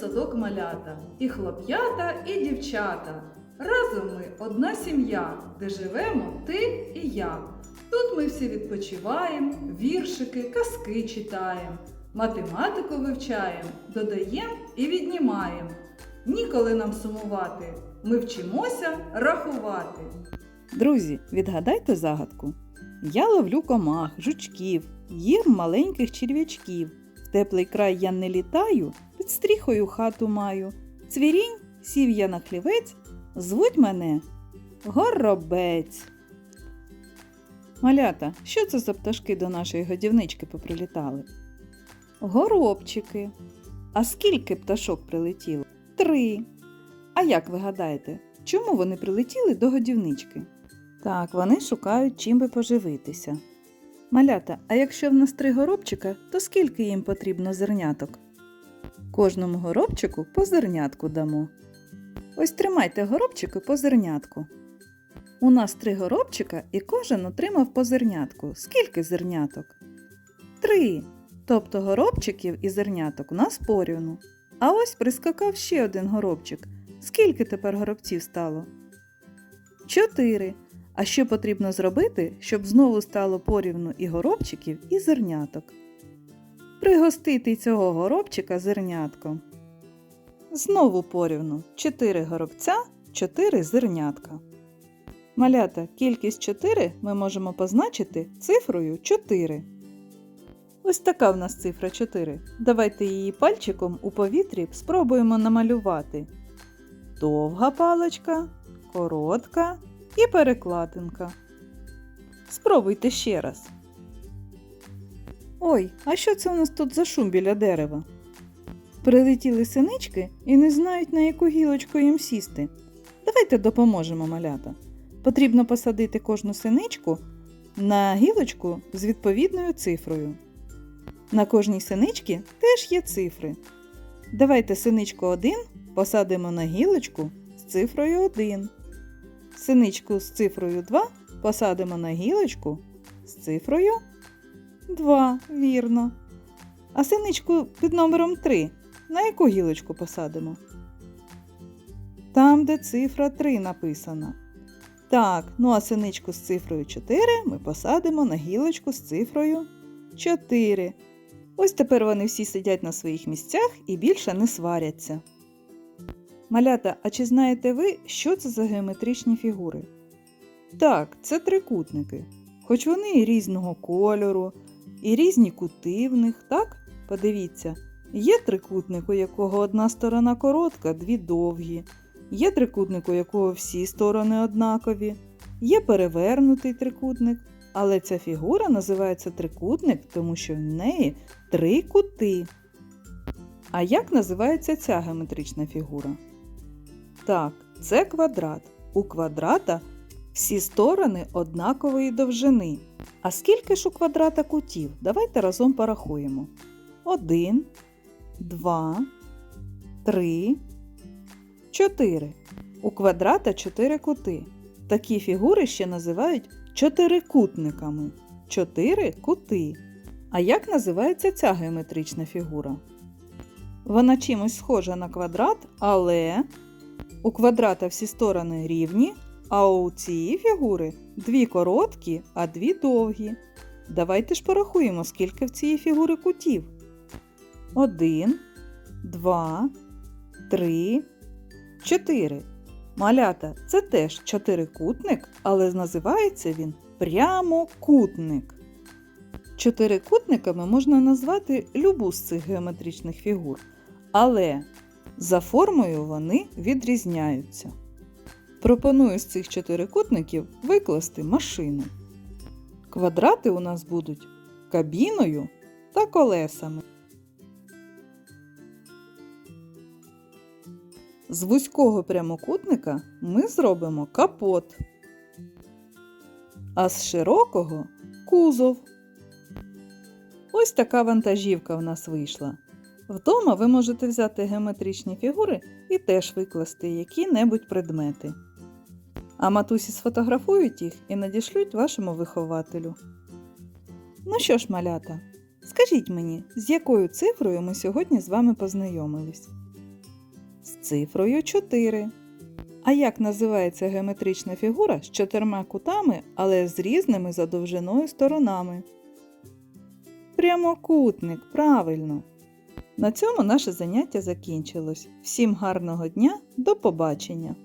садок малята, і хлоп'ята, і дівчата. Разом ми одна сім'я, де живемо ти і я. Тут ми всі відпочиваємо, віршики, казки читаємо, математику вивчаємо, додаємо і віднімаємо. Ніколи нам сумувати, ми вчимося рахувати. Друзі, відгадайте загадку. Я ловлю комах, жучків, їм маленьких черв'ячків. Теплий край я не літаю, під стріхою хату маю. Цвірінь, сів я на хлівець, звуть мене Горобець. Малята, що це за пташки до нашої годівнички поприлітали? Горобчики. А скільки пташок прилетіло? Три. А як ви гадаєте, чому вони прилетіли до годівнички? Так, вони шукають чим би поживитися. Малята, а якщо в нас три горобчика, то скільки їм потрібно зерняток? Кожному горобчику по зернятку дамо. Ось тримайте горобчики по зернятку. У нас три горобчика і кожен отримав по зернятку. Скільки зерняток? Три. Тобто горобчиків і зерняток у нас порівну. А ось прискакав ще один горобчик. Скільки тепер горобців стало? Чотири. А що потрібно зробити, щоб знову стало порівну і горобчиків, і зерняток? Пригостити цього горобчика зернятком. Знову порівну 4 горобця, 4 зернятка. Малята, кількість 4 ми можемо позначити цифрою 4. Ось така в нас цифра 4. Давайте її пальчиком у повітрі спробуємо намалювати. Довга паличка, коротка і перекладинка. Спробуйте ще раз. Ой, а що це у нас тут за шум біля дерева? Прилетіли синички і не знають, на яку гілочку їм сісти. Давайте допоможемо малята. Потрібно посадити кожну синичку на гілочку з відповідною цифрою. На кожній синичці теж є цифри. Давайте синичку 1 посадимо на гілочку з цифрою 1. Синичку з цифрою 2 посадимо на гілочку з цифрою 2, вірно. А синичку під номером 3 на яку гілочку посадимо? Там, де цифра 3 написана. Так, ну а синичку з цифрою 4 ми посадимо на гілочку з цифрою 4. Ось тепер вони всі сидять на своїх місцях і більше не сваряться. Малята, а чи знаєте ви, що це за геометричні фігури? Так, це трикутники. Хоч вони і різного кольору, і різні кути в них, так? Подивіться, є трикутник, у якого одна сторона коротка, дві довгі, є трикутник, у якого всі сторони однакові, є перевернутий трикутник, але ця фігура називається трикутник, тому що в неї три кути. А як називається ця геометрична фігура? Так, це квадрат. У квадрата всі сторони однакової довжини. А скільки ж у квадрата кутів? Давайте разом порахуємо. Один, два, три, чотири. У квадрата чотири кути. Такі фігури ще називають чотирикутниками. Чотири кути. А як називається ця геометрична фігура? Вона чимось схожа на квадрат, але у квадрата всі сторони рівні, а у цієї фігури дві короткі, а дві довгі. Давайте ж порахуємо, скільки в цієї фігури кутів. Один, два, три, чотири. Малята це теж чотирикутник, але називається він прямокутник. Чотирикутниками можна назвати любу з цих геометричних фігур, але за формою вони відрізняються. Пропоную з цих чотирикутників викласти машину. Квадрати у нас будуть кабіною та колесами. З вузького прямокутника ми зробимо капот, а з широкого кузов. Ось така вантажівка в нас вийшла. Вдома ви можете взяти геометричні фігури і теж викласти які-небудь предмети. А матусі сфотографують їх і надішлють вашому вихователю. Ну що ж, малята, скажіть мені, з якою цифрою ми сьогодні з вами познайомились? з цифрою 4. А як називається геометрична фігура з чотирма кутами, але з різними за довжиною сторонами? Прямокутник, правильно. На цьому наше заняття закінчилось. Всім гарного дня, до побачення!